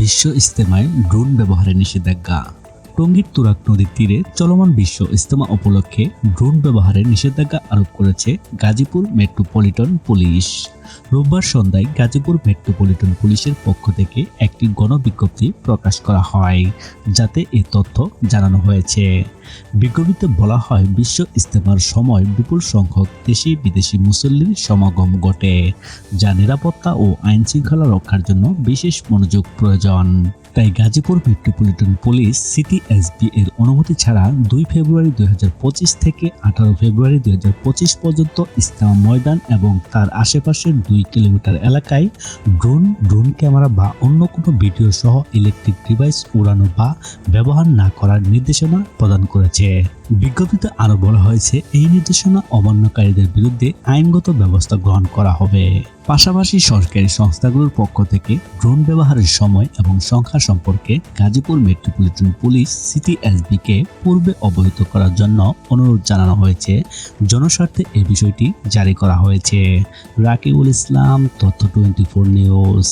বিশ্ব ইস্তেমায় ড্রোন ব্যবহারে নিষেধাজ্ঞা। টঙ্গীর তুরাক নদীর তীরে চলমান বিশ্ব ইস্তেমা উপলক্ষে ড্রোন ব্যবহারে নিষেধাজ্ঞা আরোপ করেছে গাজীপুর মেট্রোপলিটন পুলিশ। রোববার সন্ধ্যায় গাজীপুর মেট্রোপলিটন পুলিশের পক্ষ থেকে একটি গণবিজ্ঞপ্তি প্রকাশ করা হয়, যাতে এ তথ্য জানানো হয়েছে। বিজ্ঞপ্তিতে বলা হয়, বিশ্ব ইস্তেমার সময় বিপুল সংখ্যক দেশি বিদেশি মুসল্লির সমাগম ঘটে, যা নিরাপত্তা ও আইন শৃঙ্খলা রক্ষার জন্য বিশেষ মনোযোগ প্রয়োজন। তাই Gazipur metropolitan police city SB এর অনুমতি ছাড়া দুই ফেব্রুয়ারি দুই হাজার পঁচিশ থেকে আঠারো ফেব্রুয়ারি দুই হাজার পঁচিশ পর্যন্ত ইসলাম ময়দান এবং তার আশেপাশের দুই কিলোমিটার এলাকায় ড্রোন ড্রোন ক্যামেরা বা অন্য কোনো ভিডিও সহ ইলেকট্রিক ডিভাইস উড়ানো বা ব্যবহার না করার নির্দেশনা প্রদান করেছে। বিজ্ঞপ্তিতে আরও বলা হয়েছে, এই নির্দেশনা অমান্যকারীদের বিরুদ্ধে আইনগত ব্যবস্থা গ্রহণ করা হবে। পাশাপাশি সরকারি সংস্থাগুলোর পক্ষ থেকে ড্রোন ব্যবহারের সময় এবং সংখ্যা সম্পর্কে গাজীপুর মেট্রোপলিটন পুলিশ সিটি এসবিকে পূর্বে অবহিত করার জন্য অনুরোধ জানানো হয়েছে। জনস্বার্থে এই বিষয়টি জারি করা হয়েছে। রাকিবুল ইসলাম, তথ্য টোয়েন্টি ফোর নিউজ।